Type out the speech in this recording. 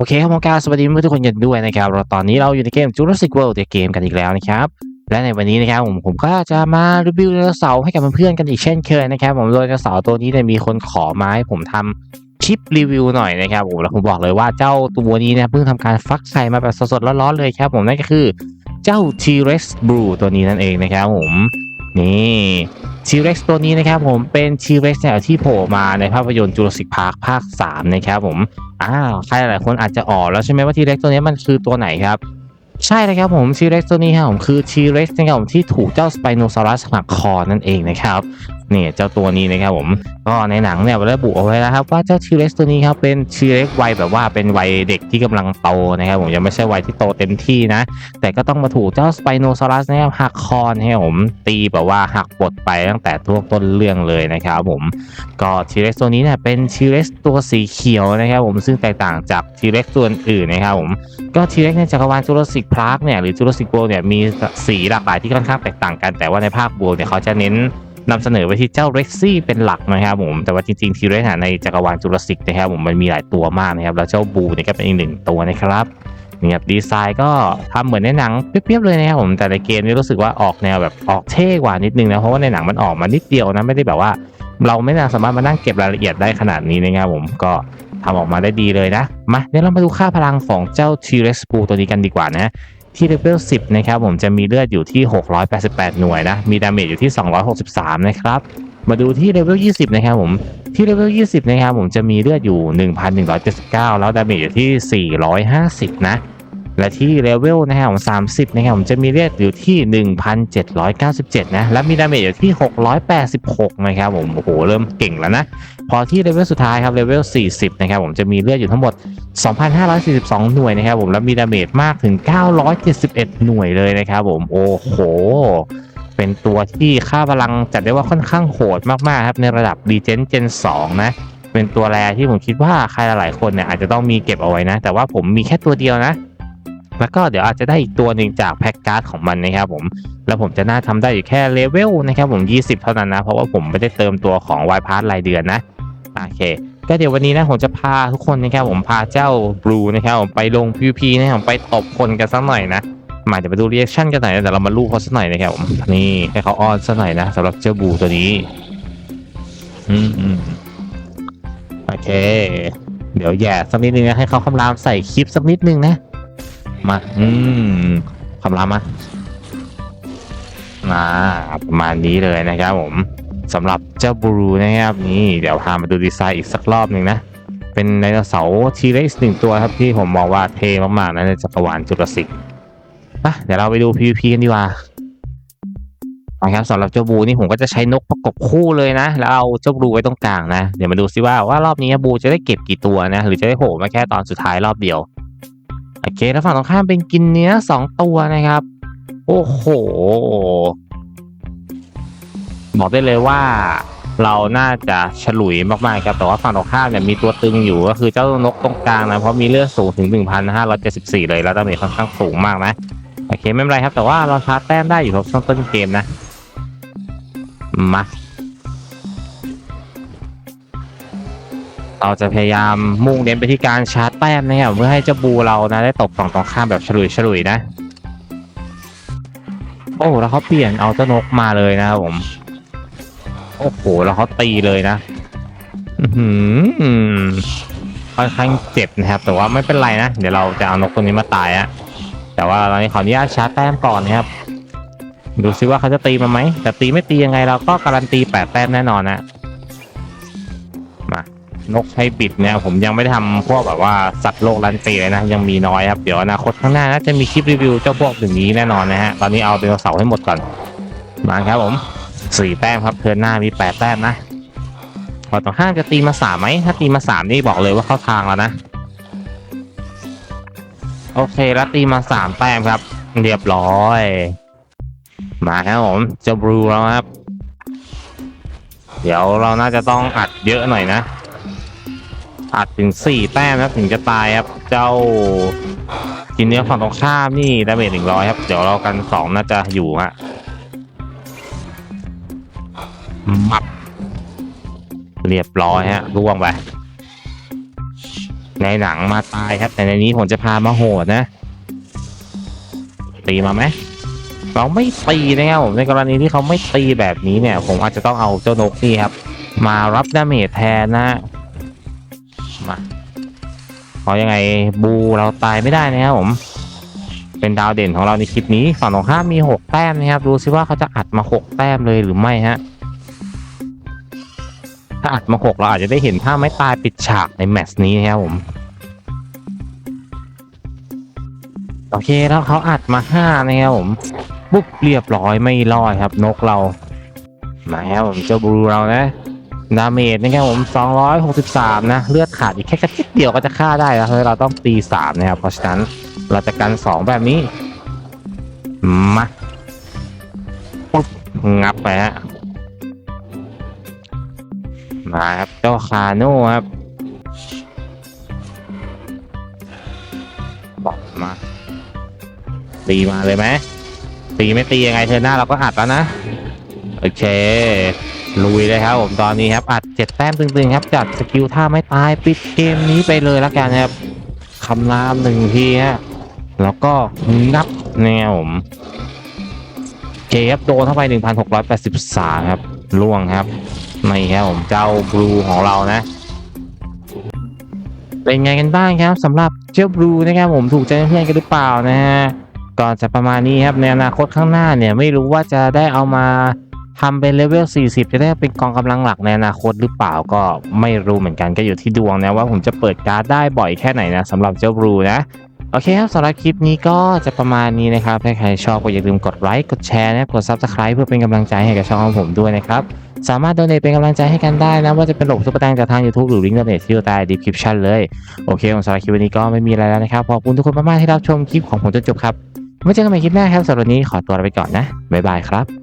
โอเคครับผมกาสวัสดีเพื่อนทุกคนกันด้วยนะครับเราตอนนี้เราอยู่ในเกม Jurassic World The Game กันอีกแล้วนะครับ และในวันนี้นะครับผมผมก็จะมารีวิวไดโนเสาร์ให้กับเพื่อนๆกันอีกเช่นเคยนะครับ ผมโดยไดโนเสาร์ตัวนี้เนี่ยมีคนขอมาให้ผมทำคลิปรีวิวหน่อยนะครับผมแล้วผมบอกเลยว่าเจ้าตัวนี้เนี่ยเพิ่งทำการฟักไข่มาแบบสดๆร้อนๆเลยครับ ผมนั่นก็คือเจ้า T-Rex Blue ตัวนี้นั่นเองนะครับผมนี่ T-Rex ตัวนี้นะครับผมเป็น T-Rex เนี่ยที่โผล่มาในภาพยนตร์จูราสสิกพาร์คภาค 3 นะครับผมอ้าวใครหลายคนอาจจะออกแล้วใช่ไหมว่า T-Rex ตัวนี้มันคือตัวไหนครับใช่เลยครับผม T-Rex ตัวนี้ครับผมคือ T-Rex นะครับผมที่ถูกเจ้าสไปโนซอรัสหักคอนั่นเองนะครับ นี่ยเจ้าตัวนี้นะครับผมก็ในหนังเนี่ยระบุเอาไว้แล้วครับว่าเจ้า T-Rex ตัวนี้ครับเป็น T-Rex วัยแบบว่าเป็นวัยเด็กที่กำลังโตนะครับผมยังไม่ใช่วัยที่โตเต็มที่นะ แต่ก็ต้องมาถูกเจ้า Spinosaurus นะครับหักคอนะครับผมตีแบบว่าหักปลดไปตั้งแต่ทั่วต้นเรื่องเลยนะครับผมก็ T-Rex ตัวนี้เนี่ยเป็น T-Rex ตัวสีเขียวนะครับผมซึ่งแตกต่างจาก T-Rex ตัวอื่นนะครับผมก็ T-Rex ในจักรวาล Jurassic Park เนี่ยหรือ Jurassic World เนี่ยมีสีหลากหลายที่ค่อนข้างแตกต่างกันแต่ว่าในภาคบัวเนี่ยเขาจะเน้น นำเสนอไปที่เจ้า Rexy เป็นหลักนะครับผมแต่ว่าจริงๆ T-Rex ในจักรวาล Jurassic นะครับผมมันมีหลายตัวมากนะครับแล้วเจ้าบูเนี่ยก็เป็นอีกหนึ่งตัวนะครับนี่ครับดีไซน์ก็ทำเหมือนในหนังเปรียบๆเลยนะครับผมแต่ในเกมนี่รู้สึกว่าออกแนวแบบออกเท่กว่านิดนึงนะเพราะว่าในหนังมันออกมานิดเดียวนะไม่ได้แบบว่า เราไม่น่าสามารถมานั่งเก็บรายละเอียดได้ขนาดนี้นะครับผมก็ทำออกมาได้ดีเลยนะมาเดี๋ยวเรามาดูค่าพลังของเจ้า T-Rex Blue ตัวนี้กันดีกว่านะ ที่เลเวล10 นะครับผมจะมีเลือดอยู่ที่ 688 หน่วยนะ มีดาเมจอยู่ที่ 263 นะครับ มาดูที่เลเวล20 นะครับผม ที่เลเวล20 นะครับผมจะมีเลือดอยู่ 1,179 แล้วดาเมจอยู่ที่ 450 นะ และที่เลเวลนะครับผม30นะครับผมจะมีเลือดอยู่ที่ 1,797 นะ และมีดาเมจอยู่ที่ 686 นะครับผมโอ้โหเริ่มเก่งแล้วนะ พอที่เลเวลสุดท้ายครับเลเวล 40 นะครับผมจะมีเลือดอยู่ทั้งหมด 2,542 หน่วยนะครับผมและมีดาเมจมากถึง 971 หน่วยเลยนะครับผมโอ้โหเป็นตัวที่ค่าพลังจัดได้ว่าค่อนข้างโหดมากๆครับในระดับ d ีเจนเจน2นะเป็นตัวแรที่ผมคิดว่าใครหลายๆคนเนี่ยอาจจะต้องมีเก็บเอาไว้นะ แต่ว่าผมมีแค่ตัวเดียวนะ แล้วก็เดี๋ยวอาจจะได้อีกตัวหนึ่งจากแพ็กการ์ดของมันนะครับผม แล้วผมจะน่าทำได้อยู่แค่เลเวลนะครับผม 20 เท่านั้นนะ เพราะว่าผมไม่ได้เติมตัวของวายพาร์รายเดือนนะ โอเค ก็เดี๋ยววันนี้นะผมจะพาทุกคนนะครับผมพาเจ้าบลูนะครับผมไปลง PVP นะครับผมไปตบคนกันสักหน่อยนะมาเดี๋ยวไปดูเรีแอคชั่นกันหน่อยนะแต่เรามาลูกเขาสักหน่อยนะครับผมนี่ให้เขาอ้อนสักหน่อยนะสำหรับเจ้าบลูตัวนี้ อืมอืมโอเค เดี๋ยวแย่สักนิดนึงนะให้เขาคำรามใส่คลิปสักนิดนึงนะ มา อืมคำรามมามาประมาณนี้เลยนะครับผมสำหรับเจ้าบูลูนะครับนี่เดี๋ยวพามาดูดีไซน์อีกสักรอบหนึ่งนะ เป็นไดโนเสาร์ทีเร็กซ์หนึ่งตัวครับที่ผมมองว่าเท่มากๆนะในจักรวาลจุลศิษย์อะเดี๋ยวเราไปดู PVP กันดีกว่านะครับสำหรับเจ้าบูนี่ผมก็จะใช้นกประกบคู่เลยนะ แล้วเอาเจ้าบูไว้ตรงกลางนะ เดี๋ยวมาดูซิว่าว่ารอบนี้บูจะได้เก็บกี่ตัวนะ หรือจะได้โผล่มาแค่ตอนสุดท้ายรอบเดียว โอเคแล้วฝั่งตรงข้ามเป็นกินเนื้อสองตัวนะครับ โอ้โห บอกได้เลยว่าเราน่าจะฉลุยมากๆครับ แต่ว่าฝั่งตรงข้ามเนี่ยมีตัวตึงอยู่ก็คือเจ้านกตรงกลางนะ เพราะมีเลือดสูงถึง 1,574 เลย แล้วดาเมจค่อนข้างสูงมากนะ โอเคไม่เป็นไรครับ แต่ว่าเราชาร์จแต้มได้อยู่ครับช่วงต้นเกมนะ มา เราจะพยายามมุ่งเน้นไปที่การชาร์จแต้มนะครับเพื่อให้เจ้าบูเรานะได้ตบฝั่งตรงข้ามแบบฉลุยฉลุยนะ โอ้แล้วเขาเปลี่ยนเอาเจ้านกมาเลยนะครับผม โอ้โหแล้วเขาตีเลยนะค่อนข้างเจ็บนะครับ แต่ว่าไม่เป็นไรนะ เดี๋ยวเราจะเอานกตัวนี้มาตายอะแต่ว่าตอนนี้ขออนุญาตชาร์จแต้มก่อนนะครับ ดูซิว่าเขาจะตีมาไหมแต่ตีไม่ตียังไงเราก็การันตีแปดแต้มแน่นอนนะ นกให้ปิดเนี่ยผมยังไม่ได้ทำพวกแบบว่าสัตว์โลกรันตีเลยนะยังมีน้อยครับเดี๋ยวอนาคตข้างหน้าน่าจะมีคลิปรีวิวเจ้าพวกอย่างนี้แน่นอนนะฮะตอนนี้เอาไดโนเสาร์ให้หมดก่อนมาครับผมสี่แต้มครับเทิร์นหน้ามีแปดแต้มนะพอต่อห้างจะตีมาสามไหมถ้าตีมาสามนี่บอกเลยว่าเข้าทางแล้วนะ โอเคแล้วตีมาสามแต้มครับ เรียบร้อย มาครับผมเจ้าบลูแล้วครับ เดี๋ยวเราน่าจะต้องอัดเยอะหน่อยนะ อัดถึงสี่แต้มครับถึงจะตายครับ เจ้ากินเนื้อฝั่งตรงข้ามนี่ดาเมจหนึ่งร้อยครับ เดี๋ยวเรากันสองน่าจะอยู่ฮะมับ เรียบร้อยฮะร่วงไปในหนังมาตายครับ แต่ในนี้ผมจะพามาโหดนะ ตีมาไหมเราไม่ตีนะครับผมในกรณีที่เขาไม่ตีแบบนี้เนี่ย ผมอาจจะต้องเอาเจ้านกนี่ครับ มารับดาเมจแทนนะ เพราะยังไงบูเราตายไม่ได้นะครับผม เป็นดาวเด่นของเราในคลิปนี้ฝั่งตรงข้ามมีหกแต้มนะครับดูซิว่าเขาจะอัดมาหกแต้มเลยหรือไม่ฮะถ้าอัดมาหกเราอาจจะได้เห็นท่าไม้ตายปิดฉากในแมตช์นี้นะครับผมโอเคแล้วเขาอัดมาห้านะครับผมปุ๊บเรียบร้อยไม่รอดครับ นกเรามาครับผมเจ้าบูเรานะ ดาเมจนะครับผม 263 นะ เลือดขาดอีกแค่กระติดเดียวก็จะฆ่าได้แล้วเราะเราต้องตี 3 นะครับ เพราะฉะนั้นเราจะกัน 2 แบบนี้ มาปุ๊บงับไปฮะ มาครับ เจ้าคาโน่ครับบอกมา ตีมาเลยไหมตีไม่ตียังไงเธอหน้าเราก็อัดแล้วนะ โอเค ลุยเลยครับผมตอนนี้ครับอัดเจ็ดแต้มตึงๆครับจัดสกิลท่าไม่ตายปิดเกมนี้ไปเลยล้วกันครับคำรามหนึ่งทีฮะแล้วก็นับแนวผมเคครับโดนเข้าไป 1,683 ครับล่วงครับนี่ครับผมเจ้าบลูของเรานะ เป็นไงกันบ้างครับสำหรับเจ้าบลูนะครับผมถูกใจเพื่อนกันหรือเปล่านะฮะก่อนจะประมาณนี้ครับในอนาคตข้างหน้าเนี่ยไม่รู้ว่าจะได้เอามา ทำเป็นเลเวล 40 จะได้เป็นกองกำลังหลักในอนาคตหรือเปล่าก็ไม่รู้เหมือนกันก็อยู่ที่ดวงนะว่าผมจะเปิดการ์ดได้บ่อยแค่ไหนนะสำหรับเจ้าบลูนะโอเคครับสำหรับคลิปนี้ก็จะประมาณนี้นะครับถ้าใครชอบก็อย่าลืมกดไลค์กดแชร์นะกด Subscribe เพื่อเป็นกำลังใจให้กับช่องของผมด้วยนะครับ สามารถโดเนทเป็นกำลังใจให้กันได้นะ ว่าจะเป็นหลกซุปเปอร์แตงจากทาง YouTube หรือลิงก์โดเนทที่อยู่ใต้ description เลย โอเคสำหรับคลิปวันนี้ก็ไม่มีอะไรแล้วนะครับ ขอบคุณทุกคนมากๆที่รับชมคลิปของผมจนจบครับไว้เจอกันใหม่คลิปหน้าครับสำหรับวันนี้ขอตัวลาไปก่อนนะบ๊ายบายครับ